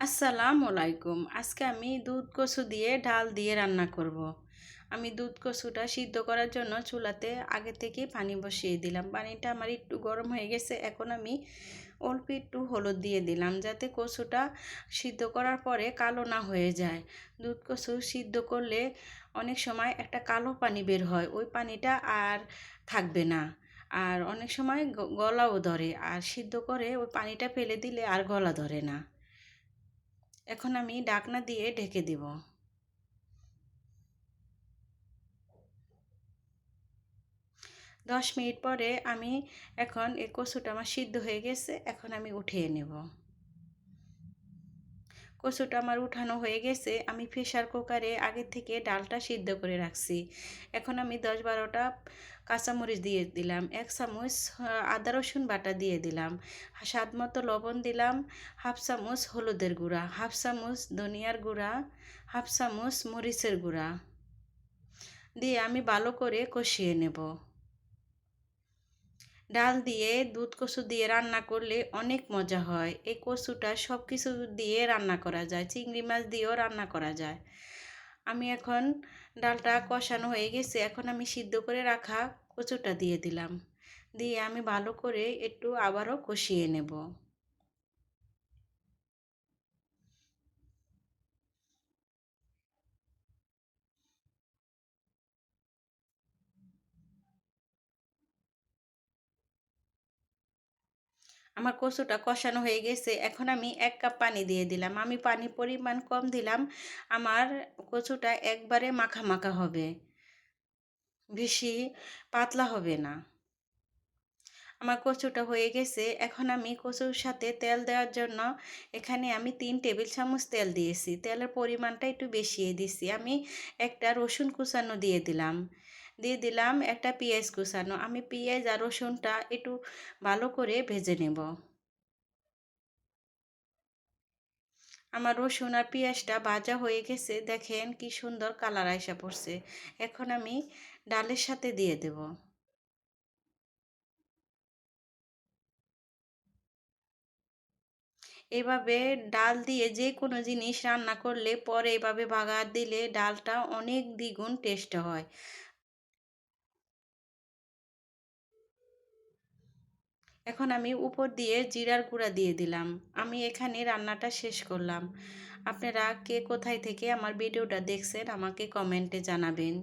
আসসালামু আলাইকুম। আজকে আমি দুধ কচু দিয়ে ডাল দিয়ে রান্না করব। আমি দুধ কচুটা সিদ্ধ করার জন্য চুলাতে আগে থেকে পানি বসিয়ে দিলাম। পানিটা আমার একটু গরম হয়ে গেছে, এখন আমি অল্প একটু হলুদ দিয়ে দিলাম যাতে কচুটা সিদ্ধ করার পরে কালো না হয়ে যায়। দুধ কচু সিদ্ধ করলে অনেক সময় একটা কালো পানি বের হয়, ওই পানিটা আর থাকবে না। আর অনেক সময় গলাও ধরে, আর সিদ্ধ করে ওই পানিটা ফেলে দিলে আর গলা ধরে না। এখন আমি ডাকনা দিয়ে ঢেকে দিব। দশ মিনিট পরে আমি এখন এই কচুটা আমার সিদ্ধ হয়ে গেছে, এখন আমি উঠিয়ে নেব। কচুটা আমার উঠানো হয়ে গেছে, আমি প্রেশার কুকারে আগে থেকে ডালটা সিদ্ধ করে রাখছি। এখন আমি দশ বারোটা কাঁচামরিচ দিয়ে দিলাম, এক চামচ আদা রসুন বাটা দিয়ে দিলাম, স্বাদ মতো লবণ দিলাম, হাফ চামচ হলুদের গুঁড়া, হাফ চামচ ধনিয়ার গুঁড়া, হাফ চামচ মরিচের গুঁড়া। দিয়ে আমি ভালো করে কষিয়ে নেব। ডাল দিয়ে, দুধ কষু দিয়ে রান্না করলে অনেক মজা হয়। এই কচুটা সব কিছু দিয়ে রান্না করা যায়, চিংড়ি মাছ দিয়েও রান্না করা যায়। আমি এখন ডালটা কষানো হয়ে গেছে, এখন আমি সিদ্ধ করে রাখা কচুটা দিয়ে দিলাম। দিয়ে আমি ভালো করে একটু আবারও কষিয়ে নেব। আমার কচুটা কষানো হয়ে গেছে। এখন আমি এক কাপ পানি দিয়ে দিলাম। আমি পানি পরিমাণ কম দিলাম। আমার কচুটা একবারে মাখা মাখা হবে। বেশি পাতলা হবে না। আমার কচুটা হয়ে গেছে। এখন আমি কচুর সাথে তেল দেওয়ার জন্য এখানে আমি তিন টেবিল চামচ তেল দিয়েছি। তেলের পরিমাণটা একটু বেশিয়ে দিছি আমি একটা রসুন কুচানো দিয়ে দিলাম। দিয়ে দিলাম একটা পেঁয়াজ কুচানো। আমি পেঁয়াজ আর রসুনটা একটু ভালো করে ভেজে নেব। আমার রসুন আর পেঁয়াজটা ভাজা হয়ে গেছে। দেখেন কি সুন্দর কালার আইসা পড়ছে। এখন আমি ডালের সাথে দিয়ে দেব। এভাবে ডাল দিয়ে যে কোনো জিনিস রান্না করলে পরে এভাবে বাগার দিলে ডালটা অনেক দ্বিগুণ টেস্ট হয়। এখন আমি উপর দিয়ে জিরার গুঁড়া দিয়ে দিলাম। আমি এখানে রান্নাটা শেষ করলাম। আপনারা কে কোথায় থেকে আমার ভিডিওটা দেখছেন আমাকে কমেন্টে জানাবেন।